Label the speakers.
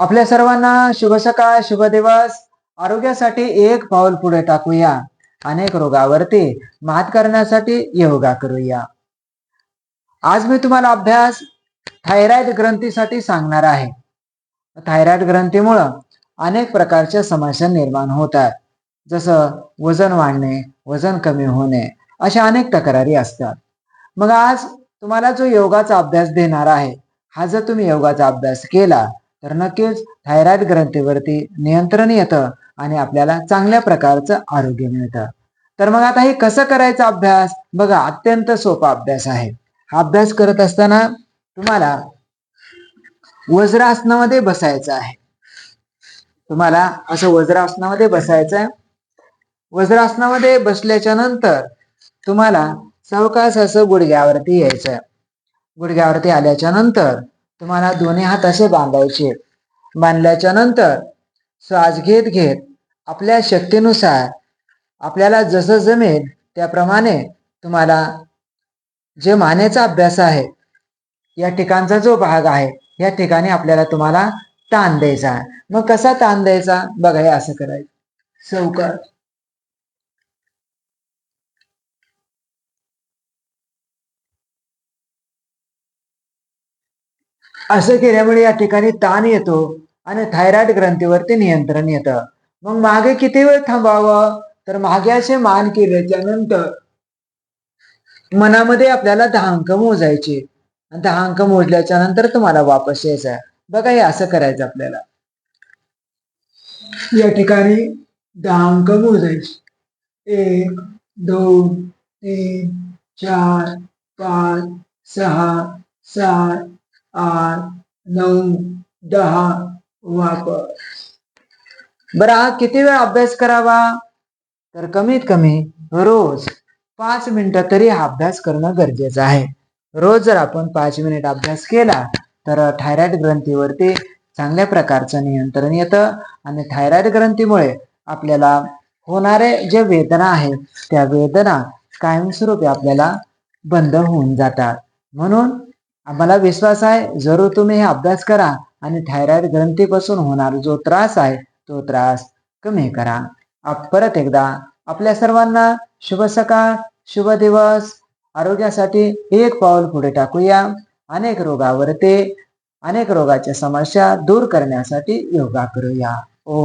Speaker 1: आपल्या सर्वांना शुभ सकाळ शुभ दिवस. आरोग्यासाठी एक पाऊल पुढे टाकूया. अनेक रोगावरती मात करण्यासाठी योगा करूया. आज मी तुम्हाला अभ्यास थायरॉइड ग्रंथीसाठी सांगणार आहे. थायरॉइड ग्रंथीमुळं अनेक प्रकारच्या समस्या निर्माण होतात. जसं वजन वाढणे वजन कमी होणे अशा अनेक तक्रारी असतात. मग आज तुम्हाला जो योगाचा अभ्यास देणार आहे हा जर तुम्ही योगाचा अभ्यास केला तर नक्कीच थायरॉइड ग्रंथीवरती नियंत्रण येतं आणि आपल्याला चांगल्या प्रकारचं आरोग्य मिळतं. तर मग आता हे कसं करायचा अभ्यास? बघा अत्यंत सोपा अभ्यास आहे. हा अभ्यास करत असताना तुम्हाला वज्रासनामध्ये बसायचं आहे. तुम्हाला असं वज्रासनामध्ये बसायचं आहे. वज्रासनामध्ये बसल्याच्या नंतर तुम्हाला सावकाश असं गुडघ्यावरती यायचं आहे. गुडघ्यावरती आल्याच्यानंतर तुम्हाला दोन्ही हात असे बांधायचे. बांधल्याच्या नंतर श्वास घेत घेत आपल्या शक्तीनुसार आपल्याला जसं जमेल त्याप्रमाणे तुम्हाला जे मानेचा अभ्यास आहे या ठिकाणचा जो भाग आहे या ठिकाणी आपल्याला तुम्हाला ताण द्यायचा आहे. मग कसा ताण द्यायचा? बघा हे असं करायचं. चौकार असं केल्यामुळे या ठिकाणी ताण येतो आणि थायरॉइड ग्रंथीवरती नियंत्रण येतं. मग मागे किती वेळ थांबावं? तर मागे असे मान केल्याच्यानंतर मनामध्ये आपल्याला दहा अंक मोजायचे. आणि दहा अंक मोजल्याच्या नंतर तुम्हाला वापस यायचं आहे बघा हे असं करायचं आपल्याला. या ठिकाणी दहा अंक मोजायचे. एक दोन तीन चार पाच सहा सात आठ नऊ दहा वापर बरं हा किती वेळ अभ्यास करावा? तर कमीत कमी रोज पाच मिनिटं तरी हा अभ्यास करणं गरजेचं आहे. रोज जर आपण पाच मिनिट अभ्यास केला तर थायरॉइड ग्रंथीवरती चांगल्या प्रकारचं नियंत्रण येतं आणि थायरॉइड ग्रंथीमुळे आपल्याला होणारे जे वेदना आहेत त्या वेदना कायमस्वरूपी आपल्याला बंद होऊन जातात. म्हणून मला विश्वास आहे जरूर तुम्ही हे अभ्यास करा आणि थायरॉइड ग्रंथीपासून होणारा जो त्रास आहे तो त्रास कमी करा. आप- परत एकदा आपल्या सर्वांना शुभ सकाळ शुभ दिवस. आरोग्यासाठी एक पाऊल पुढे टाकूया. अनेक रोगावरती अनेक रोगाच्या समस्या दूर करण्यासाठी योगा करूया. ओ